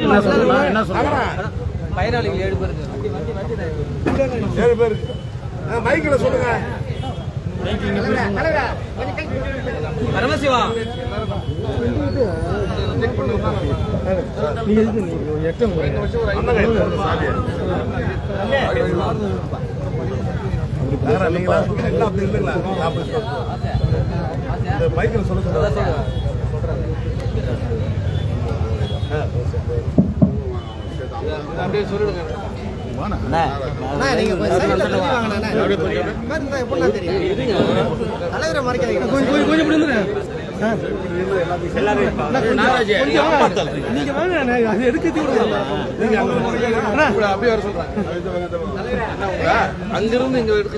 என்ன சொல்லணும் பயனாளிகள் ஏழு பேருக்கு ஏழு பேர் மைக்கில் சொல்லுங்க. பரமசிவா. சொல்லுங்க. மைக்கில் சொல்ல சொல்லுங்க அப்படியே சொல்லிடுங்க. நீங்க வாங்க. அது எடுக்கத்தி அப்படியே வர சொல்றேன் அங்கிருந்து இங்க எடுக்க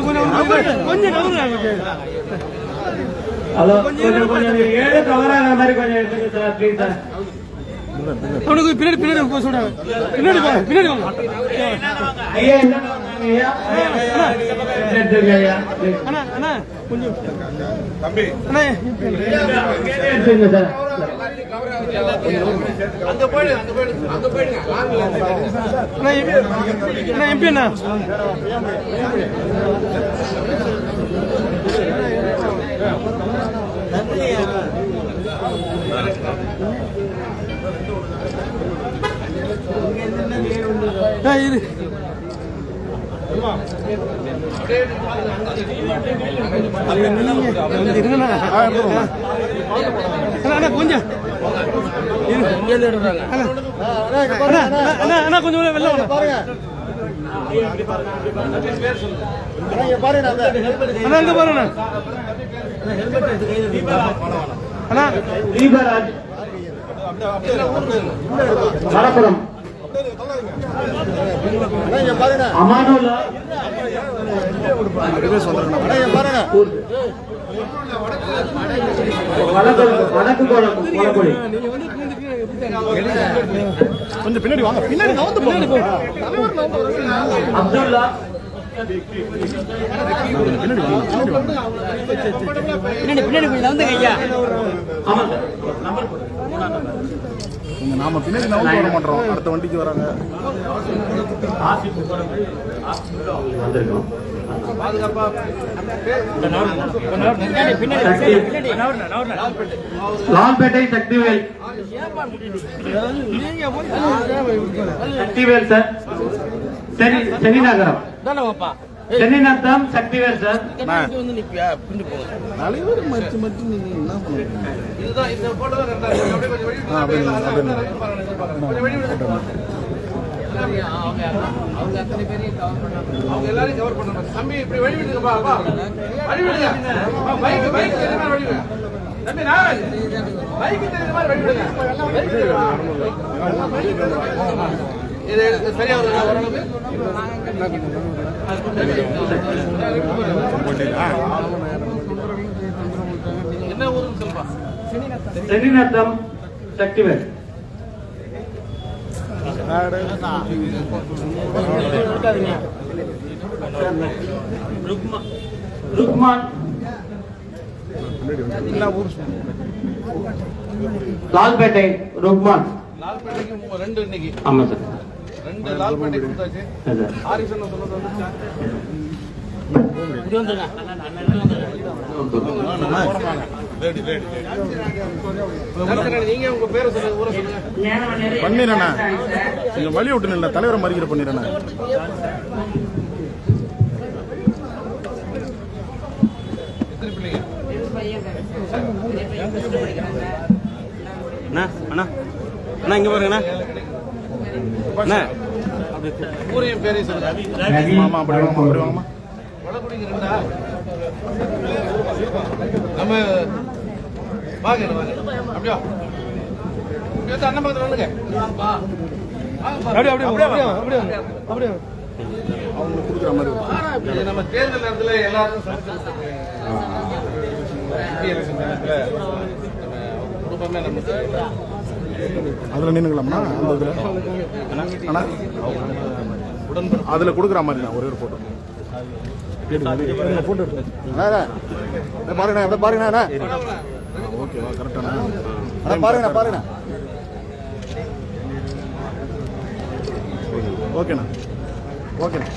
கொஞ்சம் ஹலோ கொஞ்சம் கொஞ்சம் ஏழு கவரான மாதிரி கொஞ்சம் எடுத்துங்க சார் ப்ளீஸ் சார். அவனுக்கு பின்னாடி பின்னாடி போக சொல்றாங்க பின்னாடி போ பின்னாடி வாங்க. அண்ணா அண்ணா கொஞ்சம். தம்பி. அண்ணா எடுத்துங்க சார் அங்க போயிடு அங்க போயிடு அங்க போயிடுங்க அண்ணா எம்பி அண்ணா எம்பி அண்ணா. இரு கொஞ்சம் இரு. அண்ணா, அண்ணா, கொஞ்சம் வெளில மலப்புரம் அமானுல்லா வடக்கு வடக்கு கொஞ்சம் பின்னாடி வாங்க பின்னாடி போங்க அப்துல்லா பின்னாடி பின்னாடி ஐயா ஆமா சார் கொஞ்சம் நாம பின்னாடி நகர்ந்து வர மாட்டோம். அடுத்த வண்டிக்கு வராங்க. லால்பேட்டை சக்திவேல் சக்திவேல் சார். நகரம் தானே வாப்பா சென்னை நத்தம் சக்திவேல் சார் வந்து நிப்பியா? பின்னு போ தலைவர் மச்சு மச்சு நீங்க என்ன பண்ணுங்க இதுதான் இந்த போட்டோ தான் கரெக்டா இருக்கு. அப்படியே கொஞ்சம் வெளிய ஆ, அப்படியே விடுங்க. அப்படியே கொஞ்சம் வெளிய விடுங்க. அவங்க அவங்க அத்தனை பேரையும் கவர் பண்ணாங்க அவங்க எல்லாரையும் கவர் பண்ணணும் தம்பி இப்படி வழி விடுங்கப்பா அப்பா வழி விடுங்க அப்பா, பைக் பைக் தெரியுற மாதிரி வழி விடுங்க தம்பி நான் பைக் தெரியுற மாதிரி வழி விடுங்க பைக் தெரியுமா? இது சரியா வருதா ஓரளவுக்கு என்ன ஊருன்னு சொல்லுப்பா. சென்னை நத்தம் சக்திவேல். ருக்மான். லால்பேட்டை ருக்மான். லால்பேட்டைக்கு ரெண்டு இன்னைக்கு. ஆமா சார். கொடுத்தாச்சு. சார் ஆரிசன் சொன்னது வந்துச்சா நீங்க உங்க பேரை சொல்லுங்க ஊரை சொல்லுங்க. பண்ணிடுறேண்ணா. கொஞ்சம் வழி விட்டு நில்ல தலைவரை மறிக்கிற பிள்ளைங்க? அண்ணா அண்ணா. அண்ணா இங்க பாருங்கண்ணா. அண்ணா. ஊரையும் பேரையும் சொல்லுங்க. மாமா அப்படி வாங்கம்மா அப்படி ரெண்டா நம்ம வாங்க அப்படியா? அண்ணன் பக்கத்துல வந்துங்க அப்படியே அப்படியே அப்படியே அப்படியே? அப்படியே? அவங்களுக்கு கொடுக்குற மாதிரி இருக்கும். இது நம்ம தேர்தல் நேரத்துல எல்லாரும் சந்திச்சு இந்திய எலெக்ஷன் நேரத்துல நம்ம குடும்பமே நமக்கு அதில் நின்னுக்கலாம்னா அந்த இதுல. அண்ணா? அதில் கொடுக்குற மாதிரி தான் ஒரே ஒரு போட்டோ போட்டோ பாருங்கண்ணா பாருங்கண்ணா ஓகேவா கரெக்டாண்ணா அண்ணா பாருங்கண்ணா பாருங்கண்ணா ஓகேண்ணா ஓகேண்ணா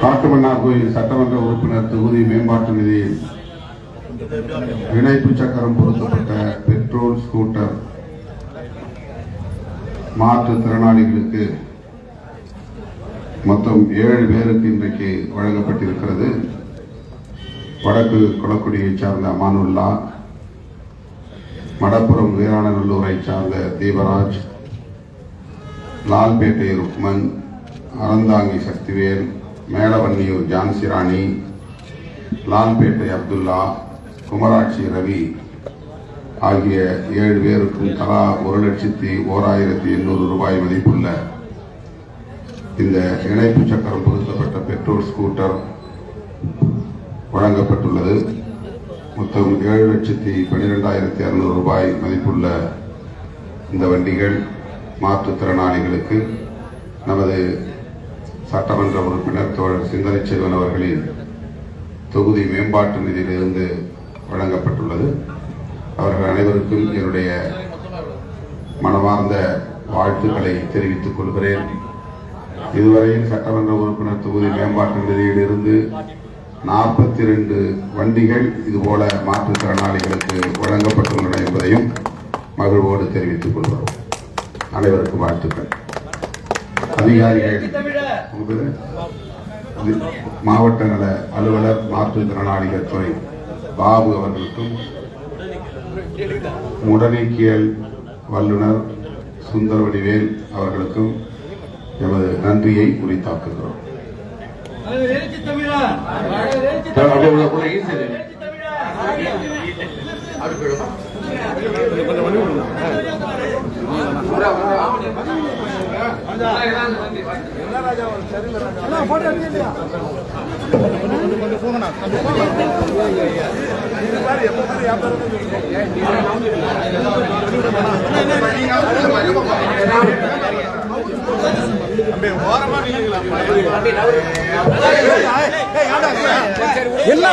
காட்டுமன்னார்கோயில் சட்டமன்ற உறுப்பினர் தொகுதி மேம்பாட்டு நிதியில் இணைப்பு சக்கரம் பொருத்தப்பட்ட பெட்ரோல் ஸ்கூட்டர் மாற்றுத்திறனாளிகளுக்கு மொத்தம் ஏழு பேருக்கு இன்றைக்கு வழங்கப்பட்டிருக்கிறது. வடக்கு கொளக்குடியைச் சார்ந்த அமானுல்லா மடப்புறம் வீராணநல்லூரை சார்ந்த தீபராஜ் லால்பேட்டை ருக்மன் அறந்தாங்கி சக்திவேல் மேலவன்னியூர் ஜான்சி ராணி லால்பேட்டை அப்துல்லா குமராட்சி ரவி ஆகிய ஏழு பேருக்கும் தலா ஒரு லட்சத்தி ஓராயிரத்தி எண்ணூறு ரூபாய் மதிப்புள்ள இந்த இணைப்பு சக்கரம் பொருத்தப்பட்ட பெட்ரோல் ஸ்கூட்டர் வழங்கப்பட்டுள்ளது. மொத்தம் ஏழு லட்சத்தி பன்னிரெண்டாயிரத்தி அறுநூறு ரூபாய் மதிப்புள்ள இந்த வண்டிகள் மாற்றுத்திறனாளிகளுக்கு நமது சட்டமன்ற உறுப்பினர் தோழர் சிந்தனை செல்வன் அவர்களின் தொகுதி மேம்பாட்டு நிதியிலிருந்து வழங்கப்பட்டுள்ளது. அவர்கள் அனைவருக்கும் என்னுடைய மனமார்ந்த வாழ்த்துக்களை தெரிவித்துக் கொள்கிறேன். இதுவரையில் சட்டமன்ற உறுப்பினர் தொகுதி மேம்பாட்டு நிதியிலிருந்து நாற்பத்தி ரெண்டு வண்டிகள் இதுபோல மாற்றுத்திறனாளிகளுக்கு வழங்கப்பட்டுள்ளன என்பதையும் மகிழ்வோடு தெரிவித்துக் கொள்கிறோம். அனைவருக்கும் வாழ்த்துக்கள். அதிகாரிகள் மாவட்ட நல அலுவலர் மாற்றுத்திறனாளிகள் துறை. பாபு அவர்களுக்கும் உடனீக்கியல் வல்லுநர் சுந்தரவடிவேல் அவர்களுக்கும் எமது நன்றியை உரித்தாக்குகிறோம். கொஞ்சம் என்ன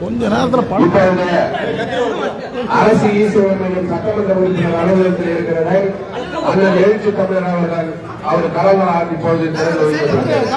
கொஞ்ச நேரத்தில் பணம் அரசு ஈஸ்வரன் சட்டமன்ற உறுப்பினர் அலுவலகத்தில் இருக்கிற அண்ணன் எழுச்சி தமிழர் அவர்கள் அவர் கலவரம் ஆக்கி போது திறந்து வைக்கப்பட்டது